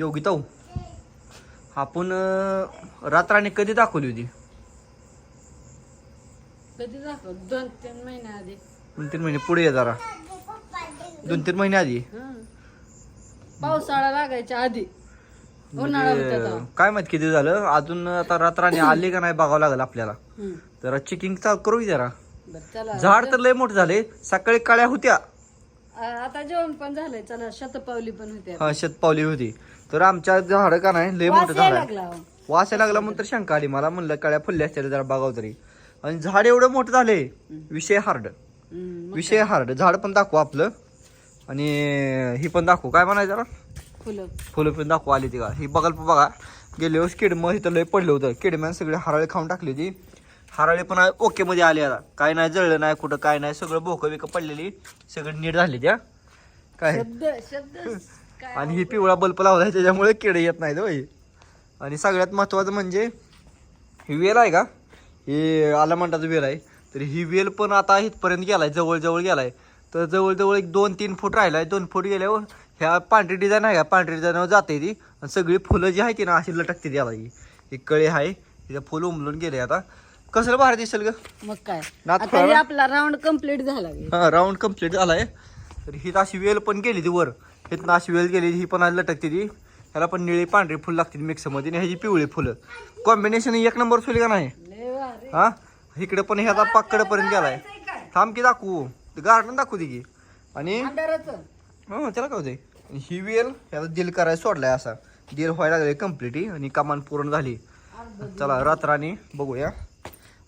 योगिता हो. आपण रात्राने कधी दाखवली होती? कधी दाखव दोन तीन महिन्या आधी. दोन तीन महिने पुढे ये जरा. दोन तीन महिने आधी. पावसाळा लागायच्या आधी. उन्हाळा होता म्हणजे, तेव्हा. काय माहीत किती झालं? अजून आता रात्राने आले का नाही बघावं लागेल आपल्याला. हं. जरा चेकिंग चालू करू की जरा. बरं चला. झाड तर लय मोठे झाले. सकाळी काळ्या होत्या. आता जेवण पण झालंय. चला शतपावली पण होते. हा शेतपावली होती. तर आमच्या झाड का नाही? लय मोठं झाड यायला आहे लागला हो. वास यायला लागला म्हणून तर शंका आली. मला म्हणलं काळ्या फुलल्या असत्या जरा बघावं तरी. आणि झाड एवढं मोठं झाले. विषय हार्ड. विषय हार्ड. झाड पण दाखवू आपलं. आणि ही पण दाखवू. काय म्हणायचं जरा? फुलं. फुलं पण दाखवू आली ती का? ही बघाल बघा. गेले वर्ष किडमं इथं लय पडलं होतं. किडम्यान सगळे हराळे खाऊन टाकली होती. हराळे पण ओके मध्ये आली आता. काय नाही जळलं नाही कुठं काय नाही सगळं बोकं बिकं पडलेली. सगळं नीट झाली त्या. काय? शब्द शब्द काय आणि ही पिवळा बल्ब लावलाय त्याच्यामुळे किडे येत नाहीत होय. आणि सगळ्यात महत्वाचं म्हणजे ही वेल आहे का? ही आलामंटाचं वेल आहे. तर ही वेल पण आता इथपर्यंत गेलाय जवळ जवळ गेलाय. तर जवळजवळ एक दोन तीन फूट राहिलाय. दोन फूट गेल्यावर ह्या पांढरी डिझाईन आहे का? पांढरी डिझाईनवर जाते ती. आणि सगळी फुलं जी आहे ती ना अशी लटकते त्याला ही. ही कळे आहे. तिथं फुलं उमलून गेले आता. कसं भारी दिसेल ग? मग काय? नात आता हे आपला राऊंड कंप्लीट झाला बे. हा राऊंड कंप्लीट झालाय. तर ही अशी वेल पण गेली ती वर. हिथनं अशी वेल गेली ही पण आज लटकते ती. ह्याला पण निळी पांढरी फुल लागते मिक्समध्ये आणि ह्याची पिवळी फुलं. कॉम्बिनेशन एक नंबर फुल का नाही? लय भारी. हा? इकडे पण ह्याचा पाकडपर्यंत गेलाय. थांब की दाखवू. गार्डन दाखवू दे की. आणि अंधाराचं. हो त्याला काय होते ही वेल ह्याला दिल करायला सोडलाय असा. दिल व्हायला लागले कंप्लीट आणि कमान पूर्ण झाली. चला रात्राने बघूया.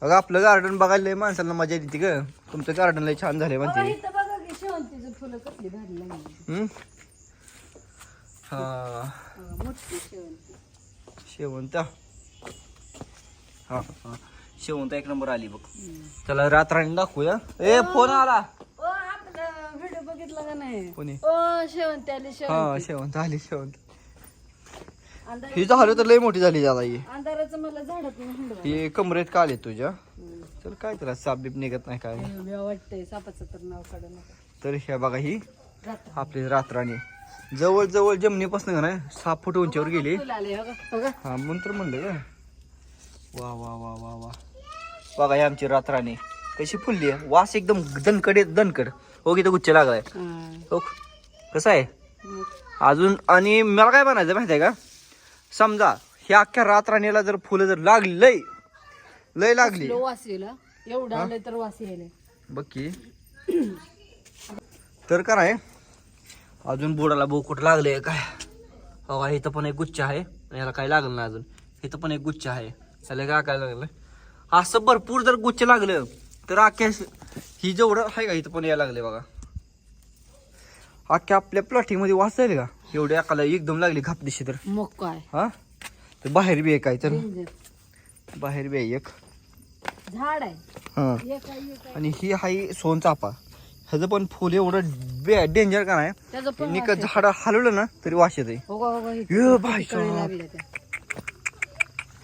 बघा आपलं गार्डन बघायला लय माणसाला मजा येते ग. तुमचं गार्डन लय छान झालंय म्हणते इथं बघा की शेवंतीचं फुलं कसली भारी लागली. हम्म? हा. बघा, मोठी शेवंती. शेवंत. हा हा. शेवंत एक नंबर आली बघ. चला रात्राने दाखवूया. ए फोन आला. ओ आपलं व्हिडिओ बघितला का नाही? कोणी? ओ शेवंती आली हा शेवंती आली शेवंत. ही झालं तर लय मोठी झाली त्याला ही. अंधाराचं मला झाडात हिंडवा ही कमरेत का आली तुझ्या. तर काय त्याला साप बीप निघत नाही काय? वाटतंय सापाचं तर नाव काढू नका. तर ह्या बघा ही आपली रात्राणी. जवळ जवळ जमिनीपासून का नाही सहा फूट उंचीवर गेली. हा म्हणून तर म्हणलं का वा वा वा वा वा. बघा ही आमची रात्राणी. कशी फुलली आहे. वास एकदम दणकड आहे, दणकड हो किती गुच्छ लागलाय. हा. कसं आहे? अजून आणि मला काय म्हणायचं माहिती आहे का? समजा ह्या अख्ख्या रात्राणीला जर फुलं जर लागली लय लय लागली. लो वास येईल हा. एवढं आलंय तर वास येईल. बघ की. तर का नाही अजून बोडाला बोकुट लागले काय? हो इथं पण एक गुच्छ आहे. याला काय लागलं ना अजून. इथं पण एक गुच्छ आहे. त्याला काय काय लागलं. असं भरपूर जर गुच्छ लागलं तर अख्ख्या ही जेवढं आहे का इथं पण यायला लागले बघा. अख्ख्या आपल्या प्लॉटिंगमध्ये वाच जाईल का? एवढ्या एकाला एकदम लागली घापदिशी तर. मग काय? हा? तर बाहेर बी एक आहे तर. डेंजर. बाहेर बी आहे एक. झाड आहे. हा. एक आहे, एक आहे. आणि ही आहे सोनचाफा ह्याचं पण फुल एवढं बे डेंजर का नाही? त्याचं पण निक वास येतो. झाड हलवलं ना तरी वास येते हो का, हो का, इथं ये बाई कळी साहब. लागल्या त्या.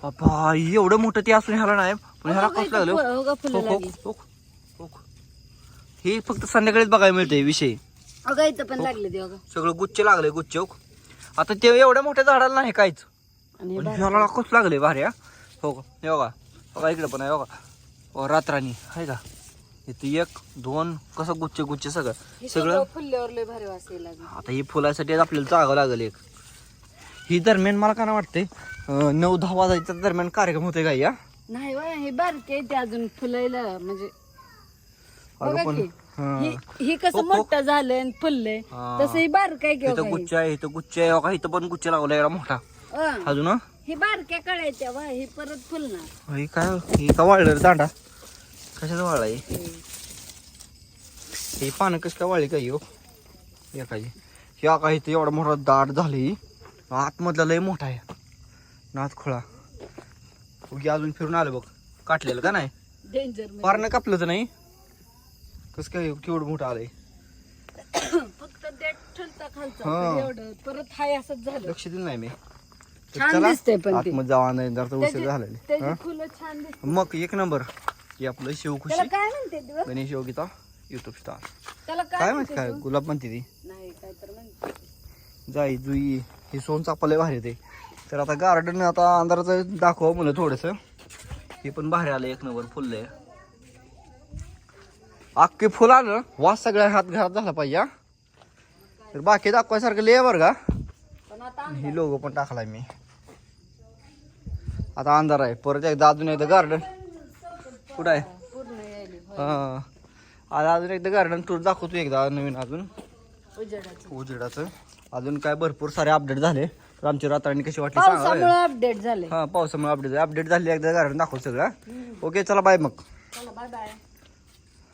बाबा एवढं मोठं ते असून ह्याला नाही. पण ह्याला हो का, कसं लागलं? फुलं- हो का, फुलं लागली. फक्त संध्याकाळीच बघायला मिळतंय विषय. का, इथं पण लागले ते का. सगळं गुच्छ लागले गुच्छ हो. आता ते एवढ्या मोठ्या झाडाला नाही काहीच आणि. ह्याला कसं लागले भारी हा? हो का हे बघा बघा इकडे पण आहे बघा रात्रानी आहे का इथं एक दोन कसं गुच्छ गुच्छ सगळं सगळं फुलल्यावर लय भारी लागला. आता ही फुलासाठी आपल्याला जागावं लागेल एक ही दरम्यान मला काय वाटते नऊ दहा वाजायच्या दरम्यान कार्यक्रम होते का या नाही हे बारके ते अजून फुलायला म्हणजे अगं पण हा. ही- ही कसं हो, हो. मोठं झालंय आणि फुललंय. हा. तसं ही बारक आहे किंवा इथं गुच्छ आहे इथं गुच्छ आहे. बघा इथं पण गुच्छ लागला एवढा मोठा. अजून हं? ही बारक्या कळायच्या वा ही परत फुलणार. हे काय? हे का वाळलं रे दांडा? कशाचं वाळला हे हे पानं कशी काय वाळली काय हो? एकाची ह्या का इथं एवढा मोठा दाट झाली. आतमधला लय मोठा आहे. नाथ खोळा. उगी अजून फिरून आलं बघ. काटलेलं का नाही? डेंजर पारणं कापलं तर नाही. कसं काय केवढं मोठं आलंय? फक्त देठ ठलता खालचा हा. तर एवढं. परत हाय असंच झालं. लक्ष दिलं नाही मी. तर छान दिसतंय पण ते. आतमध्ये जावा नाही जरा उशीर त्याची झालेले त्याची फुलं छान दिसत मग एक नंबर. हे आपलं त्याला शिवखुशी काय म्हणते दिवस? गणेश योगिता युट्यूब स्टार त्याला काय काय माहिती म्हणते काय? तू? गुलाब म्हणते ती. नाही काय तर म्हणते. जाई जुई हे सोन चापाले भारी ते. तर आता गार्डन आता अंधाराचं दाखवा म्हणलं थोडंसं. हे पण भारी आलं एक नंबर फुललंय. अख्खे फुल आलं. वास सगळ्या हात घरात झाला पाहिजे. तर बाकी दाखवायसारखं आहे बरं का. ही लोगो पण टाकलाय मी. आता अंधार आहे. परत एकदा अजून एकदा गार्डन कुठं आहे? हा. आता अजून एकदा गार्डन टूर दाखवतो एकदा नवीन अजून. उजेडाचं. अजून काय भरपूर सारे अपडेट झाले. तर आमची रात्राणी कशी वाटली सांगा अपडेट झाले. हा पावसामुळे अपडेट अपडेट झाले एकदा गार्डन दाखवतो सगळं. ओके चला बाय मग. Bye bye